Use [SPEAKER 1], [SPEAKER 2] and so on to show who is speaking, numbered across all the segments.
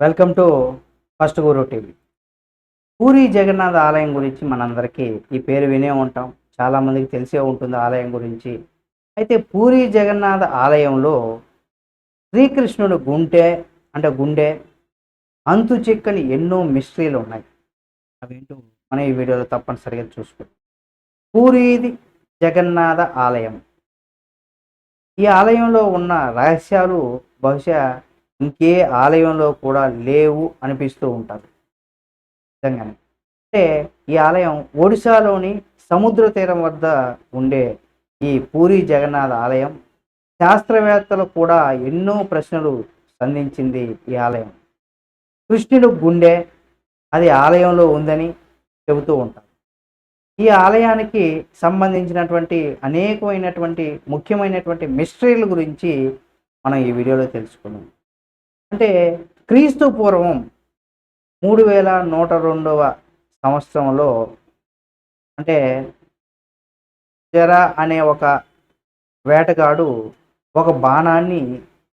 [SPEAKER 1] Welcome to First Guru TV. Puri Jagannath ఆలయం గురించి మనందరికీ ఈ పేరు వినే ఉంటాం. చాలామందికి తెలిసే ఉంటుంది ఆలయం గురించి. అయితే పూరి జగన్నాథ ఆలయంలో శ్రీకృష్ణుడు గుంటె అంటే గుండె అంతు చిక్కని ఎన్నో మిస్టరీలు ఉన్నాయి. అవేంటో మనం ఈ వీడియోలో తప్పనిసరిగా చూసుకుంటాం పూరీది జగన్నాథ ఆలయం. ఈ ఆలయంలో ఉన్న రహస్యాలు బహుశా ఇంకే ఆలయంలో కూడా లేవు అనిపిస్తూ ఉంటారు నిజంగానే. అంటే ఈ ఆలయం ఒడిశాలోని సముద్ర తీరం వద్ద ఉండే ఈ పూరి జగన్నాథ ఆలయం శాస్త్రవేత్తలు కూడా ఎన్నో ప్రశ్నలు సంధించింది ఈ ఆలయం. కృష్ణుడు గుండె అది ఆలయంలో ఉందని చెబుతూ ఉంటారు. ఈ ఆలయానికి సంబంధించినటువంటి అనేకమైనటువంటి ముఖ్యమైనటువంటి మిస్టరీల గురించి మనం ఈ వీడియోలో తెలుసుకున్నాం అంటే క్రీస్తు పూర్వం మూడు వేల నూట రెండవ సంవత్సరంలో అంటే జర అనే ఒక వేటగాడు ఒక బాణాన్ని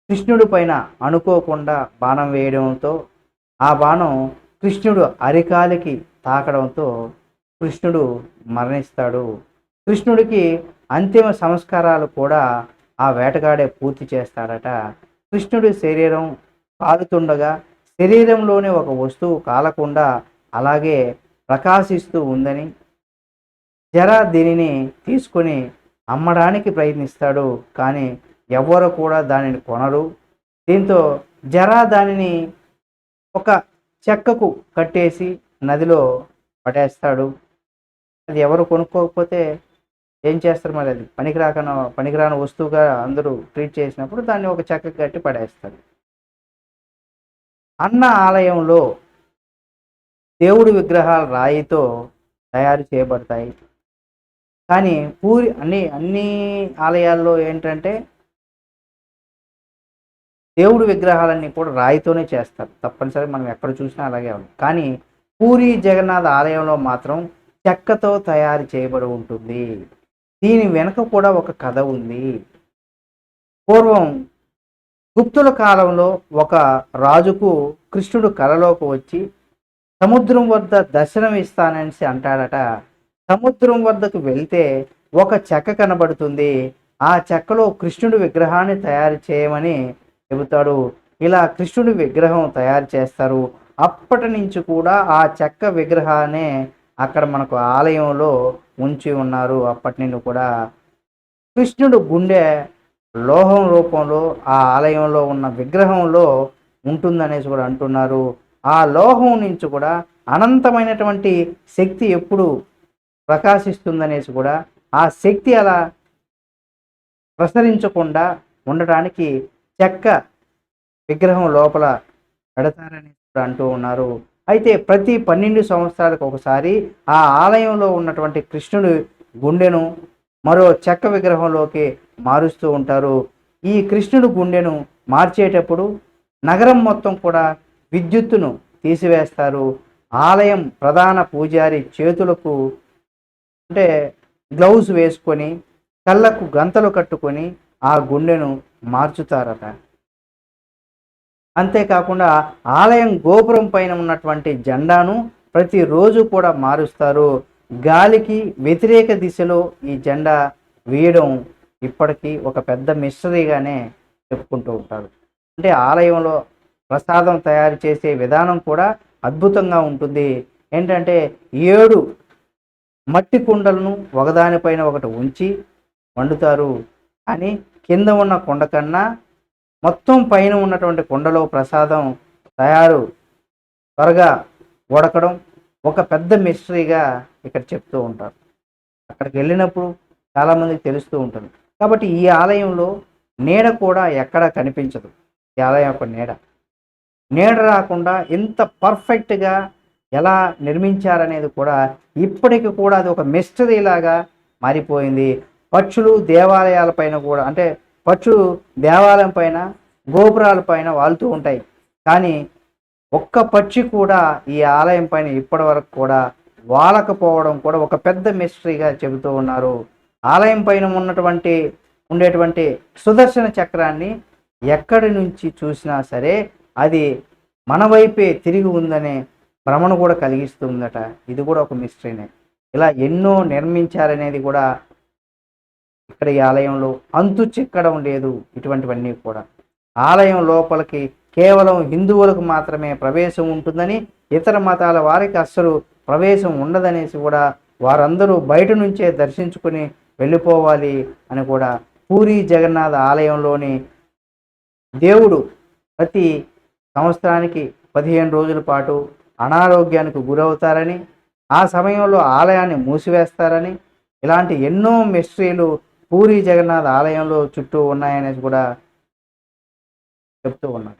[SPEAKER 1] కృష్ణుడి పైన అనుకోకుండా బాణం వేయడంతో ఆ బాణం కృష్ణుడు అరికాలికి తాకడంతో కృష్ణుడు మరణిస్తాడు. కృష్ణుడికి అంతిమ సంస్కారాలు కూడా ఆ వేటగాడే పూర్తి చేస్తాడట. కృష్ణుడి శరీరం కాలుతుండగా శరీరంలోని ఒక వస్తువు కాలకుండా అలాగే ప్రకాశిస్తూ ఉందని జర దీనిని తీసుకొని అమ్మడానికి ప్రయత్నిస్తాడు. కానీ ఎవ్వరు కూడా దానిని కొనరు. దీంతో జర దానిని ఒక చెక్కకు కట్టేసి నదిలో పడేస్తాడు. అది ఎవరు కొనుక్కోకపోతే ఏం చేస్తారు మరి అది? పనికిరాకన పనికిరాని వస్తువుగా అందరూ ట్రీట్ చేసినప్పుడు దాన్ని ఒక చెక్కకు కట్టి పడేస్తారు. అన్న ఆలయంలో దేవుడి విగ్రహాలు రాయితో తయారు చేయబడతాయి. కానీ పూరి అన్ని అన్ని ఆలయాల్లో ఏంటంటే దేవుడి విగ్రహాలన్నీ కూడా రాయితోనే చేస్తారు. తప్పనిసరి మనం ఎక్కడ చూసినా అలాగే ఉంది. కానీ పూరి జగన్నాథ ఆలయంలో మాత్రం చెక్కతో తయారు చేయబడి ఉంటుంది. దీని వెనుక కూడా ఒక కథ ఉంది. పూర్వం గుప్తుల కాలంలో ఒక రాజుకు కృష్ణుడు కలలోకి వచ్చి సముద్రం వద్ద దర్శనం ఇస్తానని అంటాడట. సముద్రం వద్దకు వెళ్తే ఒక చెక్క కనబడుతుంది. ఆ చెక్కలో కృష్ణుడి విగ్రహాన్ని తయారు చేయమని చెబుతాడు. ఇలా కృష్ణుడి విగ్రహం తయారు చేస్తారు. అప్పటి నుంచి కూడా ఆ చెక్క విగ్రహాన్ని అక్కడ మనకు ఆలయంలో ఉంచి ఉన్నారు అప్పటి నుండి కూడా. కృష్ణుడు గుండె లోహం రూపంలో ఆ ఆలయంలో ఉన్న విగ్రహంలో ఉంటుందనేసి కూడా అంటున్నారు. ఆ లోహం నుంచి కూడా అనంతమైనటువంటి శక్తి ఎప్పుడు ప్రకాశిస్తుందనేసి కూడా ఆ శక్తి అలా ప్రసరించకుండా ఉండటానికి చెక్క విగ్రహం లోపల పెడతారని కూడా అంటూ ఉన్నారు. అయితే ప్రతి పన్నెండు సంవత్సరాలకు ఒకసారి ఆ ఆలయంలో ఉన్నటువంటి కృష్ణుడి గుండెను మరో చెక్క విగ్రహంలోకి మారుస్తూ ఉంటారు. ఈ కృష్ణుడు గుండెను మార్చేటప్పుడు నగరం మొత్తం కూడా విద్యుత్తును తీసివేస్తారు. ఆలయం ప్రధాన పూజారి చేతులకు అంటే గ్లౌజ్ వేసుకొని కళ్ళకు గంతలు కట్టుకొని ఆ గుండెను మార్చుతారట. అంతేకాకుండా ఆలయం గోపురం పైన ఉన్నటువంటి జెండాను ప్రతిరోజు కూడా మారుస్తారు. గాలికి వ్యతిరేక దిశలో ఈ జెండా వేయడం ఇప్పటికీ ఒక పెద్ద మిస్టరీగానే చెప్పుకుంటూ ఉంటారు అంటే ఆలయంలో ప్రసాదం తయారు చేసే విధానం కూడా అద్భుతంగా ఉంటుంది. ఏంటంటే ఏడు మట్టి కుండలను ఒకదానిపైన ఒకటి ఉంచి వండుతారు. కానీ కింద ఉన్న కుండ కన్నా మొత్తం పైన ఉన్నటువంటి కుండలో ప్రసాదం తయారు త్వరగా ఉడకడం ఒక పెద్ద మిస్టరీగా ఇక్కడ చెప్తూ ఉంటారు. అక్కడికి వెళ్ళినప్పుడు చాలామందికి తెలుస్తూ ఉంటుంది. కాబట్టి ఈ ఆలయంలో నీడ కూడా ఎక్కడా కనిపించదు. ఈ ఆలయం యొక్క నీడ. నీడ రాకుండా ఎంత పర్ఫెక్ట్గా ఎలా నిర్మించారనేది కూడా ఇప్పటికి కూడా అది ఒక మిస్టరీ లాగా మారిపోయింది. పక్షులు దేవాలయాల పైన కూడా అంటే పక్షులు దేవాలయం పైన గోపురాల పైన వాళ్తూ ఉంటాయి. కానీ ఒక్క పక్షి కూడా ఈ ఆలయం పైన ఇప్పటి వరకు కూడా వాలకపోవడం కూడా ఒక పెద్ద మిస్టరీగా చెబుతూ ఉన్నారు. ఆలయం పైన ఉన్నటువంటి ఉండేటువంటి సుదర్శన చక్రాన్ని ఎక్కడి నుంచి చూసినా సరే అది మన వైపే తిరిగి ఉందనే భ్రమను కూడా కలిగిస్తుందట. ఇది కూడా ఒక మిస్టరీనే. ఇలా ఎన్నో నిర్మించారనేది కూడా ఇక్కడ ఈ ఆలయంలో అంతు చిక్కడం లేదు ఇటువంటివన్నీ కూడా. ఆలయం లోపలికి కేవలం హిందువులకు మాత్రమే ప్రవేశం ఉంటుందని ఇతర మతాల వారికి అస్సలు ప్రవేశం ఉండదనేసి కూడా వారందరూ బయట నుంచే దర్శించుకుని వెళ్ళిపోవాలి అని కూడా పూరి జగన్నాథ ఆలయంలోని దేవుడు ప్రతి సంవత్సరానికి పదిహేను రోజుల పాటు అనారోగ్యానికి గురవుతారని ఆ సమయంలో ఆలయాన్ని మూసివేస్తారని ఇలాంటి ఎన్నో మిస్ట్రీలు పూరి జగన్నాథ్ ఆలయంలో చుట్టూ ఉన్నాయనేసి కూడా చెప్తూ ఉన్నారు.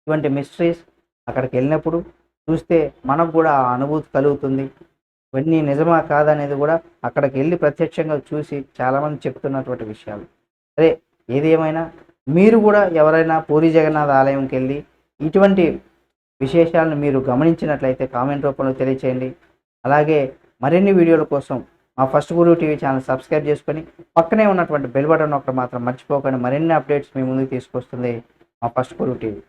[SPEAKER 1] ఇటువంటి మిస్టరీస్ అక్కడికి వెళ్ళినప్పుడు చూస్తే మనకు కూడా ఆ అనుభూతి కలుగుతుంది. ఇవన్నీ నిజమా కాదనేది కూడా అక్కడికి వెళ్ళి ప్రత్యక్షంగా చూసి చాలామంది చెప్తున్నటువంటి విషయాలు. అదే ఏది ఏమైనా మీరు కూడా ఎవరైనా పూరి జగన్నాథ్ ఆలయంకి వెళ్ళి ఇటువంటి విశేషాలను మీరు గమనించినట్లయితే కామెంట్ రూపంలో తెలియచేయండి. అలాగే మరిన్ని వీడియోల కోసం మా First Guru TV channel subscribe చేసుకొని పక్కనే ఉన్నటువంటి బెల్ బటన్ ఒకటి మాత్రం మర్చిపోకండి. మరిన్ని అప్డేట్స్ మీ ముందుకు తీసుకొస్తుంది మా ఫస్ట్ గురు టీవీ.